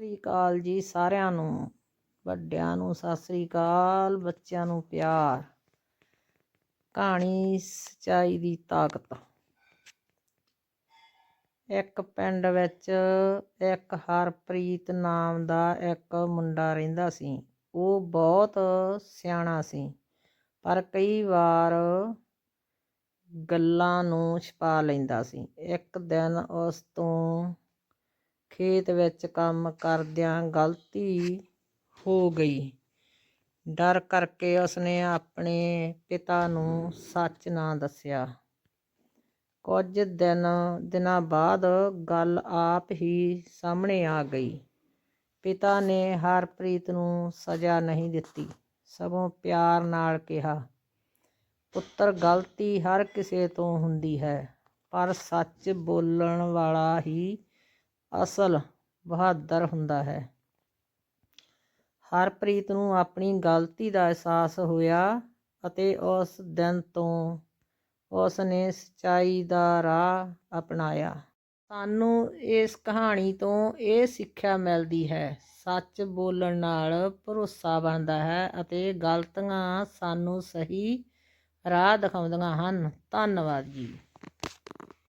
ਸ੍ਰੀ ਅਕਾਲ ਜੀ ਸਾਰਿਆਂ ਨੂੰ, ਵੱਡਿਆਂ ਨੂੰ ਸਤਿ ਸ੍ਰੀ ਅਕਾਲ, ਬੱਚਿਆਂ ਨੂੰ ਪਿਆਰ। ਕਹਾਣੀ ਸਚਾਈ ਦੀ ਤਾਕਤ। ਇੱਕ ਪਿੰਡ ਵਿੱਚ ਇੱਕ ਹਰਪ੍ਰੀਤ ਨਾਮ ਦਾ ਇੱਕ ਮੁੰਡਾ ਰਹਿੰਦਾ ਸੀ। ਉਹ ਬਹੁਤ ਸਿਆਣਾ ਸੀ, ਪਰ ਕਈ ਵਾਰ ਗੱਲਾਂ ਨੂੰ ਛਪਾ ਲੈਂਦਾ ਸੀ। ਇੱਕ ਦਿਨ ਉਸ ਤੋਂ ਖੇਤ ਵਿੱਚ ਕੰਮ ਕਰਦਿਆਂ ਗਲਤੀ ਹੋ ਗਈ। ਡਰ ਕਰਕੇ ਉਸਨੇ ਆਪਣੇ ਪਿਤਾ ਨੂੰ ਸੱਚ ਨਾ ਦੱਸਿਆ। ਕੁਝ ਦਿਨ, ਦਿਨਾਂ ਬਾਅਦ ਗੱਲ ਆਪ ਹੀ ਸਾਹਮਣੇ ਆ ਗਈ। ਪਿਤਾ ਨੇ ਹਰਪ੍ਰੀਤ ਨੂੰ ਸਜ਼ਾ ਨਹੀਂ ਦਿੱਤੀ, ਸਗੋਂ ਪਿਆਰ ਨਾਲ ਕਿਹਾ, ਪੁੱਤਰ, ਗਲਤੀ ਹਰ ਕਿਸੇ ਤੋਂ ਹੁੰਦੀ ਹੈ, ਪਰ ਸੱਚ ਬੋਲਣ ਵਾਲਾ ਹੀ ਅਸਲ ਬਹਾਦਰ ਹੁੰਦਾ ਹੈ। ਹਰਪ੍ਰੀਤ ਨੂੰ ਆਪਣੀ ਗਲਤੀ ਦਾ ਅਹਿਸਾਸ ਹੋਇਆ ਅਤੇ ਉਸ ਦਿਨ ਤੋਂ ਉਸ ਨੇ ਸਚਾਈ ਦਾ ਰਾਹ ਅਪਣਾਇਆ। ਸਾਨੂੰ ਇਸ ਕਹਾਣੀ ਤੋਂ ਇਹ ਸਿੱਖਿਆ ਮਿਲਦੀ ਹੈ, ਸੱਚ ਬੋਲਣ ਨਾਲ ਭਰੋਸਾ ਬਣਦਾ ਹੈ ਅਤੇ ਗਲਤੀਆਂ ਸਾਨੂੰ ਸਹੀ ਰਾਹ ਦਿਖਾਉਂਦੀਆਂ ਹਨ। ਧੰਨਵਾਦ ਜੀ।